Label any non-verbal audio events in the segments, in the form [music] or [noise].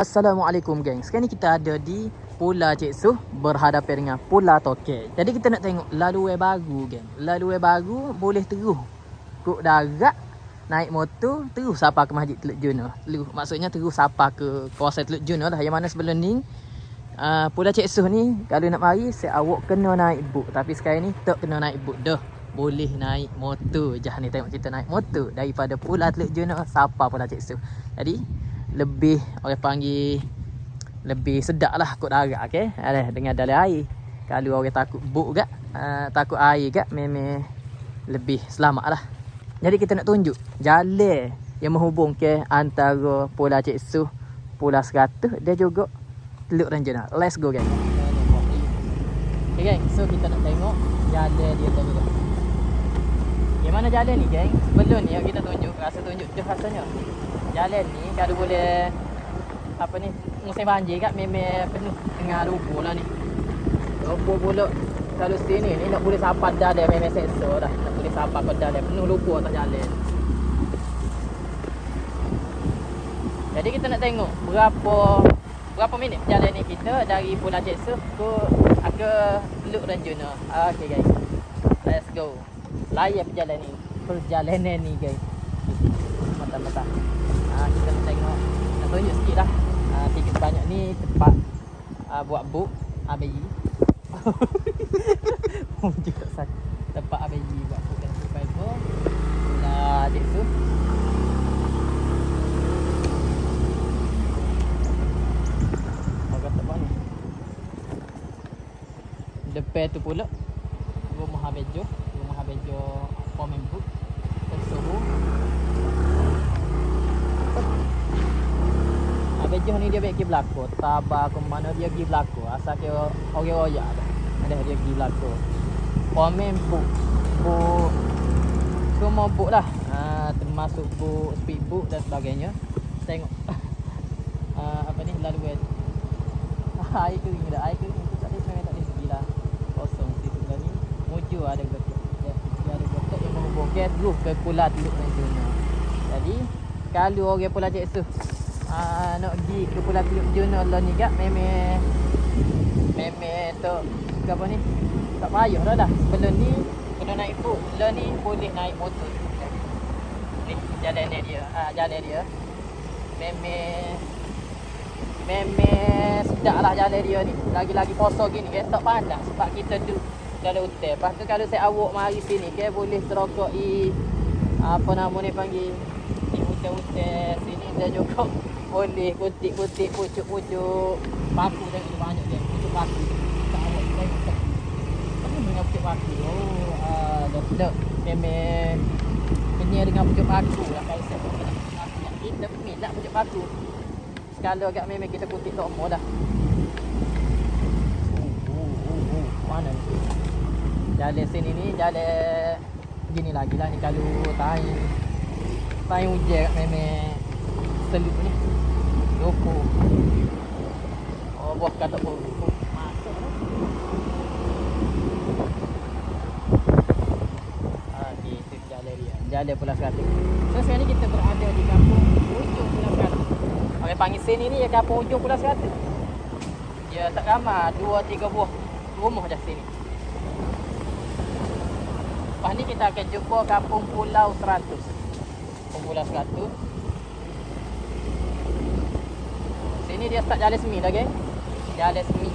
Assalamualaikum geng. Sekarang ni kita ada di Pulau Cik Suh berhadapan dengan Pulau Tokek. Jadi kita nak tengok laluan baru geng. Laluan baru boleh terus kuk darat naik motor terus sapa ke Masjid Teluk Juna. Terus maksudnya terus sapa ke kawasan Teluk Juna lah yang mana sebelum ni uh, Pulau Cik Suh ni kalau nak mari saya awak kena naik boat tapi sekarang ni tak kena naik boat dah. Boleh naik motor je ni tengok kita naik motor daripada Pulau Teluk Juna sapa Pulau Cik Suh. Jadi lebih orang panggil lebih sedap lah kot darat okay? Alah, dengan dalam air. Kalau orang takut buk gak uh, takut air gak memang lebih selamat lah. Jadi kita nak tunjuk jalan yang menghubung ke antara Pulau Cik Suh Pulau Seratus dan juga Teluk Ranjana let's go guys. Okay gang so kita nak tengok jalan dia tadi dah yang mana jalan ni geng sebelum ni kita tunjuk rasa tunjuk dah rasanya jalan ni kalau boleh apa ni musim banjir kat memang penuh dengan lumpur lah ni. Lumpur pula kalau sini ni nak boleh sapat dah dia memang seksa dah. Nak boleh sapat pada dah penuh lumpur atas jalan. Jadi kita nak tengok berapa berapa minit perjalanan ni kita dari Pulau Suh ke ke Teluk Ranjuna okey guys. Let's go. Layan perjalanan ni. Perjalanan ni guys. Mantap-mantap ha, kita nak tengok. Nak tunjuk sikit lah. Ha, tiket banyak ni tempat ha, buat book ABI juga sakit tempat ABI buat book dan survival Pulau Cik Suh Depan tu pula. Rumah Abejo Rumah Abejo ni dia pergi belakang Tabah ke mana dia pergi belakang Asal dia orang royak ada. Ada dia pergi belakang Pomen Book. Book. Semua book lah. Ha, Termasuk book Speed book dan sebagainya. Tengok. Ha, [laughs] Apa ni? Laluan [laughs] Air kering dah. Air kering tu tak ada sebenarnya tak ada segi lah. Kosong situ sebelah ni. Mojo ada getuk dia, dia ada getuk yang menghubung gas roof ke Juna Jadi Kalau orang Pulau Cik Suh uh, Nak pergi ke Pulau Teluk Juna lah ni kak Memang Memang tu apa ni? Tak payah dah dah. Sebelum ni Kena naik boat. Lah ni boleh naik motor Ni jalan dia ha, Jalan dia Memang Memang sedap lah jalan dia ni. Lagi-lagi kosong gini kan Tak panas Sebab kita tu Dalam hotel. Lepas tu kalau saya awak mari sini kan Boleh terokok i Apa nama ni panggil Hotel-hotel Sini dan juga [laughs] Boleh kutip-kutip Pucuk-pucuk Paku tengok banyak dia Pucuk paku Tak awak tengok Apa dengan pucuk paku Oh uh, Dok-dok Memang Kenyal dengan pucuk paku lah Kalau saya pun nak pucuk paku Kita pun nak pucuk paku Skala agak memang kita kutip dah. Uh, uh, uh, uh. Mana ni? Jalan sini ni jalan gini lagi lah ni kalau time time hujan kat memang seluk ni. Loko. Oh, buah kata pun. Masuk dah. Ah, gitu jalan dia. Jalan Pulau Seratus. So sekarang ni kita berada di kampung ujung Pulau Seratus. Orang panggil sini ni ya kampung ujung Pulau Seratus. Ya tak ramai, dua tiga buah rumah dah sini. Lepas ni kita akan jumpa kampung Pulau Seratus. Pulau Seratus. Sini dia start jalan semi dah, geng. Jalan semi.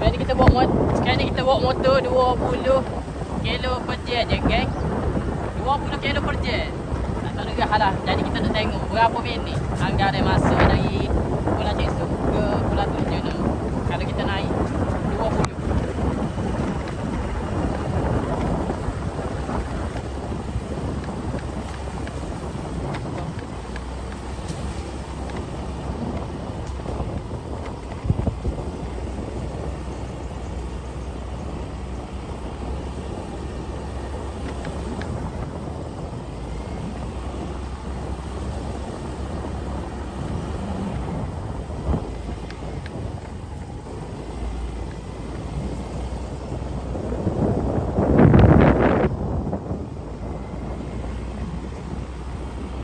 Sekarang ni kita bawa motor, sekarang ni kita bawa motor 20 kilo per jet je, geng. 20 kilo per jet. Tak Megah lah. Jadi kita nak tengok berapa minit anggaran masa dari Pulau Cik ke Pulau Tujuh tu. Kalau kita naik 20.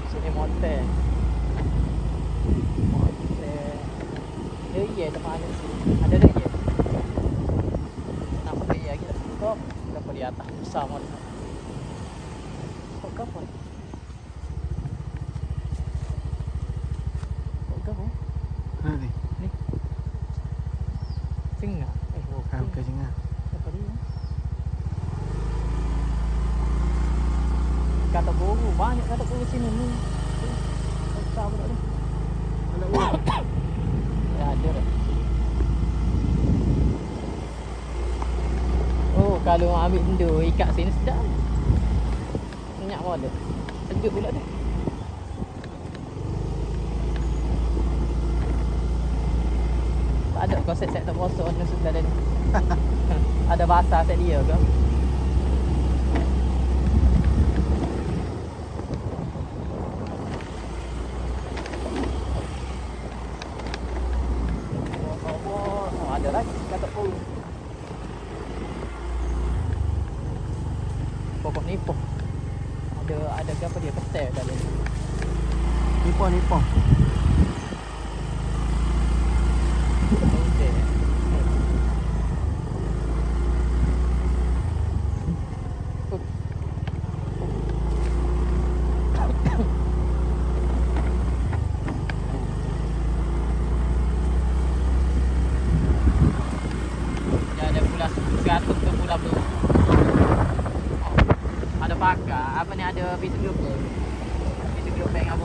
Sini motel. Motel. Ada ye tempat? Ada ada ye. Nampak ye lagi dah. Kop. Dapat di atas besar ke apa? Kop ke apa? Mana ni? Ni. Cengah. Eh, oh, Ah, bukan jengah. Apa dia? Kata boru, banyak kata boru sini ni. Besar pun tak ada. Ada. Oh, kalau ambil benda ikat sini sedap. Minyak pun ada. Sejuk pula tu. Tak ada konsep set tak ni sudah ada ni. ada basah set dia ke? Oh, ada lagi kata pun. Pokok nipah. Ada ada apa dia petai dalam. Nipah, nipah. Petai. Dia ada 100 tu pula tu. Ada pakar, apa ni apa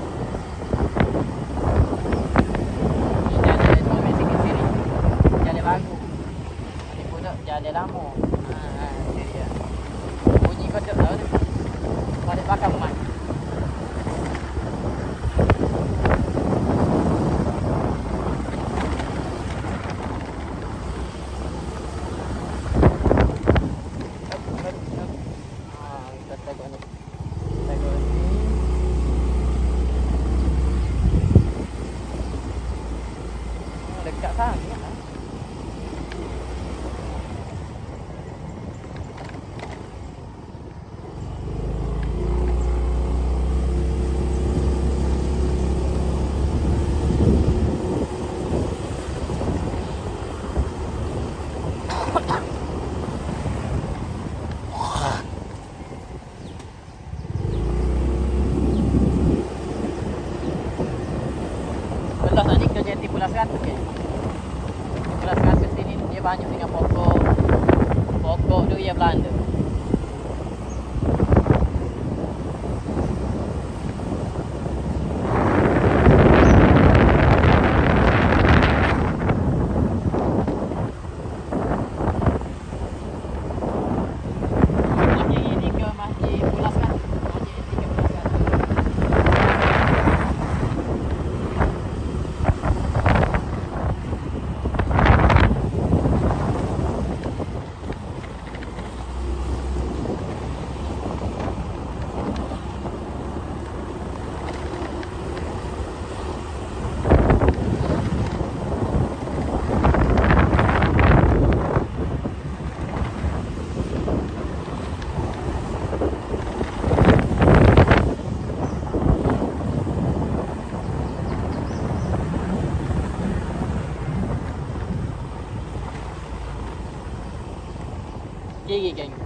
Kiri geng,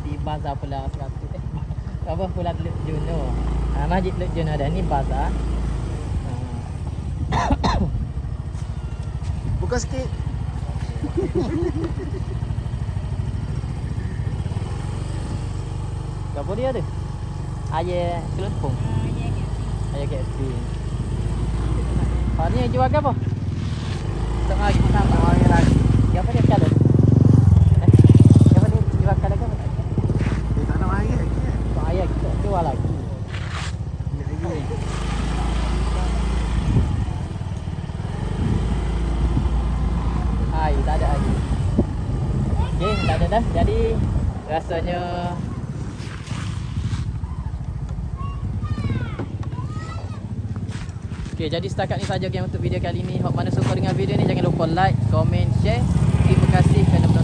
di Bazar Pulau 100 eh. [laughs] Apa Pulau Teluk Juno. Ha, Masjid Teluk Juno ada ni bazar. Ha. [coughs] Buka sikit. [coughs] Apa dia tu? Ayah telefon. Ayah KFC. Hari ni jual ke apa? Tak lagi sama hari lagi. Dia apa dia kalau? Eh, dia apa dia jual kalau ke apa? Dia tak nak main lagi. So, jual lagi. Hai, tak ada lagi. Okey, tak ada dah. Jadi rasanya Okey, jadi setakat ni saja game untuk video kali ni. Hok mana suka dengan video ni jangan lupa like, komen, share. Terima kasih kerana menonton